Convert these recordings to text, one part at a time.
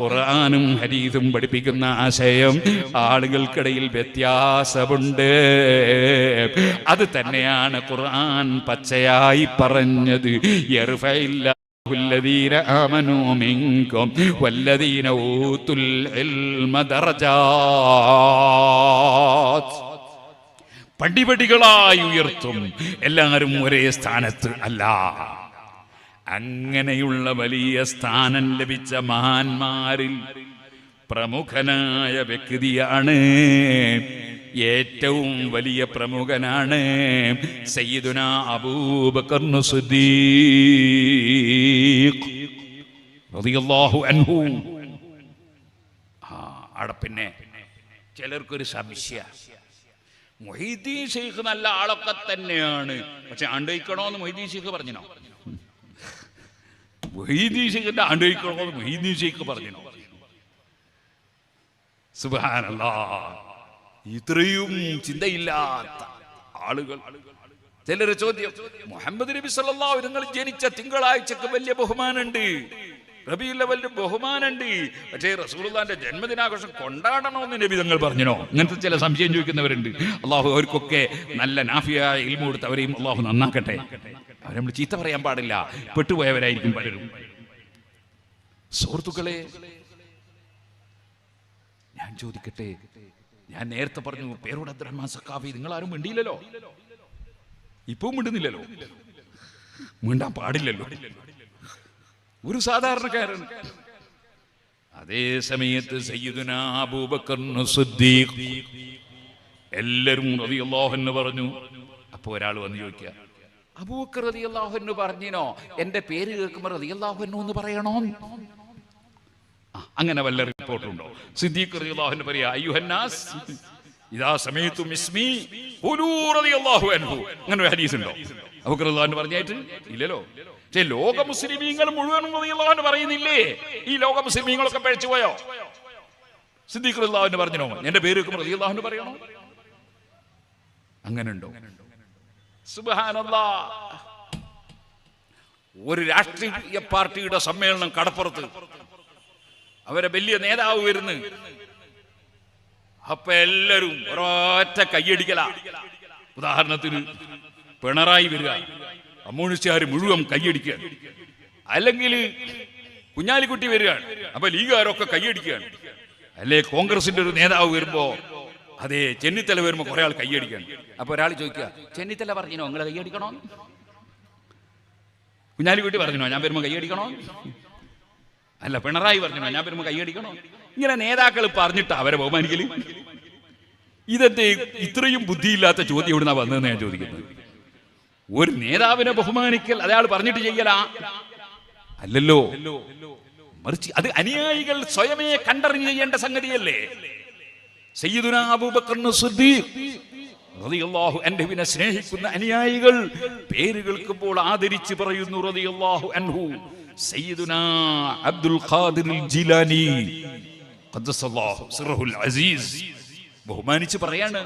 ഖുർആാനും ഹരീതും പഠിപ്പിക്കുന്ന ആശയം ആളുകൾക്കിടയിൽ വ്യത്യാസമുണ്ട് അത് തന്നെയാണ് ഖുർആൻ പച്ചയായി പറഞ്ഞത് യർഫഇല്ല الذين آمنوا منكم والذين أوتوا العلم درجات പടിപടികളായി ഉയർത്തും എല്ലാവരും ഒരേ സ്ഥാനത്ത് അല്ല അങ്ങനെയുള്ള വലിയ സ്ഥാനം ലഭിച്ച മഹാന്മാരിൽ പ്രമുഖനായ വ്യക്തിയാണ്. ഏറ്റവും വലിയ പ്രമുഖനാണ് സയ്യിദുന അബൂബക്കർ അൻഹു. ആ അവിടെ പിന്നെ ചിലർക്കൊരു സംശയ. മൊഹീദ്ദീൻ ഷെയ്ഖ് നല്ല ആളൊക്കെ തന്നെയാണ്. പക്ഷെ ആണ്ടയിക്കണോന്ന് മൊഹീദ്ദീൻ ഷെയ്ഖ് പറഞ്ഞോ മൊഹീദ്ദീൻ ഷെയ്ഖിന്റെ ആണ്ടയിക്കണോന്ന് മൊഹീദ്ദീൻ ഷെയ്ഖ് പറഞ്ഞു സുബാനല്ല ഇത്രയും ചിന്തയില്ലാത്ത ആളുകൾ. ചിലര് ചോദ്യം മുഹമ്മദ് നബി സല്ലല്ലാഹു നിങ്ങൾ ജനിച്ച തിങ്കളാഴ്ചക്ക് വലിയ ബഹുമാനുണ്ട് റബിയുള്ള വലിയ ബഹുമാനുണ്ട് പക്ഷേ റസൂലുള്ളാന്റെ ജന്മദിനാഘോഷം കൊണ്ടാടണമെന്ന് നബി തങ്ങൾ പറഞ്ഞോ ഇങ്ങനത്തെ ചില സംശയം ചോദിക്കുന്നവരുണ്ട്. അള്ളാഹു അവർക്കൊക്കെ നല്ല നാഫിയായ ഇൽമ കൊടുത്ത് അവരെയും അള്ളാഹു നന്നാക്കട്ടെ. നമ്മൾ ചീത്ത പറയാൻ പാടില്ല. പെട്ടുപോയവരായിരിക്കും പലരും. സുഹൃത്തുക്കളെ ഞാൻ ചോദിക്കട്ടെ ഞാൻ നേരത്തെ പറഞ്ഞു പേരോട് അബ്ദുറഹ്മാൻ സക്കാഫി നിങ്ങൾ ആരും മിണ്ടിയില്ലല്ലോ. ഇപ്പവും മിണ്ടുന്നില്ലല്ലോ. മിണ്ടാൻ പാടില്ലല്ലോ. ഒരു സാധാരണക്കാരൻ. അതേ സമയത്ത് സയ്യിദുന അബൂബക്കർ പറഞ്ഞു അപ്പോൾ ഒരാൾ വന്ന് ചോദിക്കുക അബൂബക്കർ റളിയല്ലാഹു എന്ന് പറഞ്ഞിനോ? എന്റെ പേര് കേൾക്കുമ്പോൾ റളിയല്ലാഹു അൻഹു എന്ന് പറയണോ? അങ്ങനെ വല്ല റിപ്പോർട്ടുണ്ടോ? സിദ്ദീഖ് റളിയല്ലാഹു അൻഹു പറയാ അയ്യുഹന്നാസ് ഇദാ സമയത്തും ഇസ്മി ഖുലൂ റളിയല്ലാഹു അൻഹു. അങ്ങനെ ഒരു ഹദീസ് ഉണ്ടോ? റളിയല്ലാഹു അൻഹു പറഞ്ഞായിട്ട്? ഇല്ലല്ലോ. പക്ഷേ ലോക മുസ്ലിമീങ്ങൾ മുഴുവനും റളിയല്ലാഹു അൻഹു പറയുന്നില്ലേ? ഈ ലോക മുസ്ലിമീങ്ങളൊക്കെ പഴിച്ചു പോയോ? സിദ്ദീഖ് റളിയല്ലാഹു അൻഹു പറഞ്ഞോ എന്റെ പേര് കേൾക്കുമ്പോൾ റളിയല്ലാഹു അൻഹു പറയണോ? അങ്ങനെ ഒരു രാഷ്ട്രീയ പാർട്ടിയുടെ സമ്മേളനം കടപ്പുറത്ത്. അവരെ വലിയ നേതാവ് വരുന്നു. അപ്പൊ എല്ലാരും ഒരൊറ്റ കൈയടിക്കല. ഉദാഹരണത്തിന് പിണറായി വരിക. കമ്മ്യൂണിസ്റ്റുകാർ മുഴുവൻ കൈയടിക്കുക അല്ലെങ്കിൽ കുഞ്ഞാലിക്കുട്ടി വരികയാണ്. അപ്പൊ ലീഗുകാരൊക്കെ കൈയടിക്കുകയാണ്. അല്ലെ കോൺഗ്രസിന്റെ ഒരു നേതാവ് വരുമ്പോ അതെ ചെന്നിത്തല വരുമ്പോ കുറെ ആൾ കൈയടിക്കുകയാണ് അപ്പൊ ഒരാൾ ചോദിക്കുക ചെന്നിത്തല പറഞ്ഞോ നിങ്ങൾ കുഞ്ഞാലി കുഞ്ഞാലിക്കുട്ടി പറഞ്ഞോ ഞാൻ വരുമ്പോ കൈയടിക്കണോ? അല്ല പിണറായി പറഞ്ഞോ ഞാൻ വരുമ്പോ കൈയടിക്കണോ? ഇങ്ങനെ നേതാക്കൾ പറഞ്ഞിട്ട് അവരെ ബഹുമാനിക്കൽ. ഇതെന്റെ ഇത്രയും ബുദ്ധിയില്ലാത്ത ചോദ്യം എവിടുന്നാ വന്നതെന്ന് ഞാൻ ചോദിക്കുന്നത്. ഒരു നേതാവിനെ ബഹുമാനിക്കൽ അയാൾ പറഞ്ഞിട്ട് ചെയ്യലാ? അല്ലല്ലോ. മറിച്ച് അത് അനുയായികൾ സ്വയമേ കണ്ടറിഞ്ഞ് ചെയ്യേണ്ട സംഗതിയല്ലേ? സയ്യിദുന അബൂബക്കറിന് സിദ്ദീഖ് റളിയല്ലാഹു അൻഹുവിനെ സ്നേഹിക്കുന്ന അനുയായികൾ പേര് കേൾക്കുമ്പോൾ ആദരിച്ച് പറയുന്നു റളിയല്ലാഹു അൻഹു. സയ്യിദുന അബ്ദുൽ ഖാദിർ ജിലാനി. ഖദ്ദസല്ലാഹു സിറഹുൽ അസീസ്. ബഹുമാനിച്ച് പറയാണ്.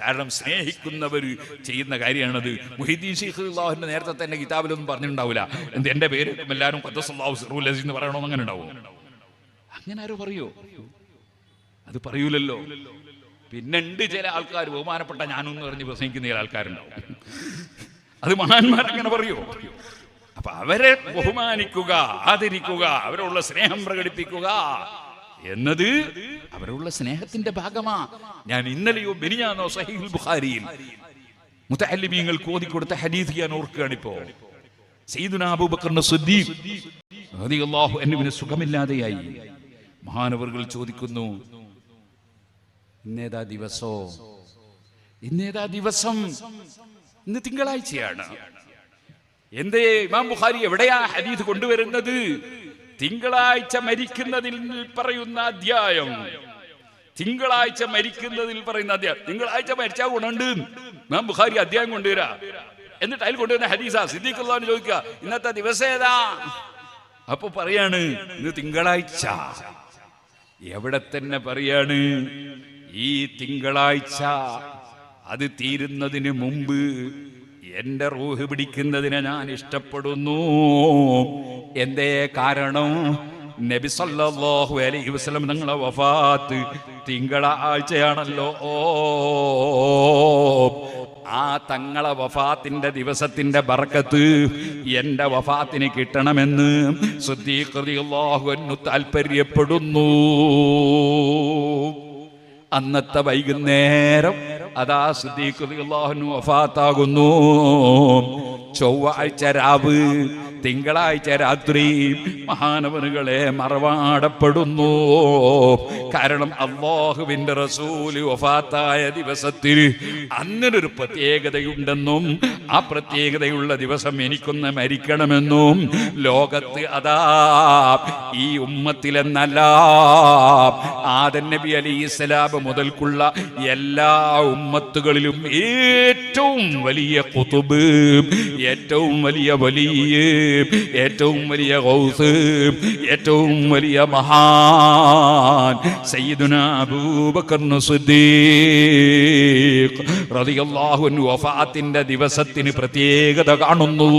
കാരണം സ്നേഹിക്കുന്നവർ ചെയ്യുന്ന കാര്യമാണത്. മുഹിദ്ദീൻ ഷെയ്ഖ് നേരത്തെ തന്നെ കിതാബിലൊന്നും പറഞ്ഞിട്ടുണ്ടാവില്ല. എന്ത് എന്റെ പേര്? എല്ലാവരും ഖദ്ദസല്ലാഹു സിറഹുൽ അസീസ് എന്ന് പറയണമെന്ന് അങ്ങനെ ഉണ്ടാവും. അങ്ങനെ ആരോ പറയോ? അത് പറയൂലല്ലോ. പിന്നെ ഉണ്ട് ചില ആൾക്കാർ ബഹുമാനപ്പെട്ട ഞാനെന്ന് പറഞ്ഞ് പ്രസംഗിക്കുന്ന ചില ആൾക്കാരുണ്ടാവും. അത് മഹാന്മാരങ്ങനെ പറയൂ? അപ്പൊ അവരെ ബഹുമാനിക്കുക ആദരിക്കുക അവരുള്ള സ്നേഹം പ്രകടിപ്പിക്കുക എന്നത് അവരുള്ള സ്നേഹത്തിന്റെ ഭാഗമാ. ഞാൻ ഇന്നലെയോ ബെനിയാനോ സഹീൽ ബുഖാരിയിൽ മുത്തല്ലിമീങ്ങൾക്ക് ഓതിക്കൊടുത്ത ഹദീസ് ഞാൻ ഓർക്കുകയാണ് ഇപ്പോ. സുഖമില്ലാതെയായി. മഹാനവറുകൾ ചോദിക്കുന്നു ഇന്നേതാ ദിവസോ? ഇന്നേതാ ദിവസം? ഇന്ന് തിങ്കളാഴ്ചയാണ്. എന്തേ ഇമാം ബുഖാരി എവിടെയാ ഹദീസ് കൊണ്ടുവരുന്നത്? തിങ്കളാഴ്ച മരിക്കുന്നതിൽ പറയുന്ന അധ്യായം. തിങ്കളാഴ്ച മരിക്കുന്നതിൽ പറയുന്ന അധ്യായം. തിങ്കളാഴ്ച മരിച്ചാൽ ഗുണമുണ്ട്. ഇമാം ബുഖാരി അധ്യായം കൊണ്ടുവരാ. എന്നിട്ട് അതിൽ കൊണ്ടുവരുന്ന ഹരീസാ സിദ്ദീഖുള്ളവന് ചോദിക്കുക ഇന്നത്തെ ദിവസം ഏതാ? അപ്പൊ പറയാണ് ഇന്ന് തിങ്കളാഴ്ച. എവിടെ തന്നെ പറയാണ് ഈ തിങ്കളാഴ്ച അത് തീരുന്നതിന് മുമ്പ് എന്റെ റൂഹ് പിടിക്കുന്നതിനെ ഞാൻ ഇഷ്ടപ്പെടുന്നു. എന്തേ കാരണം? നബി സല്ലല്ലാഹു അലൈഹി വസല്ലം നിങ്ങളെ വഫാത്ത് തിങ്കളാഴ്ചയാണല്ലോ ആ തങ്ങളെ വഫാത്തിന്റെ ദിവസത്തിന്റെ ബർക്കത്ത് എന്റെ വഫാത്തിന് കിട്ടണമെന്ന് സുദ്ദീഖ്ലാഹു താല്പര്യപ്പെടുന്നു അന്നത്തെ വൈകുന്നേരം അതാ സുദ്ദീഖ്ലാഹുനു വഫാത്താകുന്നു. ചൊവ്വാഴ്ച രാവ് തിങ്കളാഴ്ച രാത്രി മഹാനവനുകളെ മറവാടപ്പെടുന്നു. കാരണം അള്ളാഹുവിന്റെ റസൂൽ വഫാത്തായ ദിവസത്തിൽ അങ്ങനൊരു പ്രത്യേകതയുണ്ടെന്നും ആ പ്രത്യേകതയുള്ള ദിവസം എനിക്കൊന്ന് മരിക്കണമെന്നും ലോകത്ത് അതാ ഈ ഉമ്മത്തിലെന്നല്ല ആദൻ നബി അലി ഇസ്ലാബ് മുതൽക്കുള്ള എല്ലാ ഉമ്മത്തുകളിലും ഏറ്റവും വലിയ കുതുബ് ഏറ്റവും വലിയ വലിയ ഏറ്റവും വലിയ ഗൗസ് ഏറ്റവും വലിയ മഹാൻ സയ്യിദുന അബൂബക്കർ സിദ്ദീഖ് റളിയല്ലാഹു അൻഹു വഫാത്തിന്റെ ദിവസത്തിന് പ്രത്യേകത കാണുന്നു.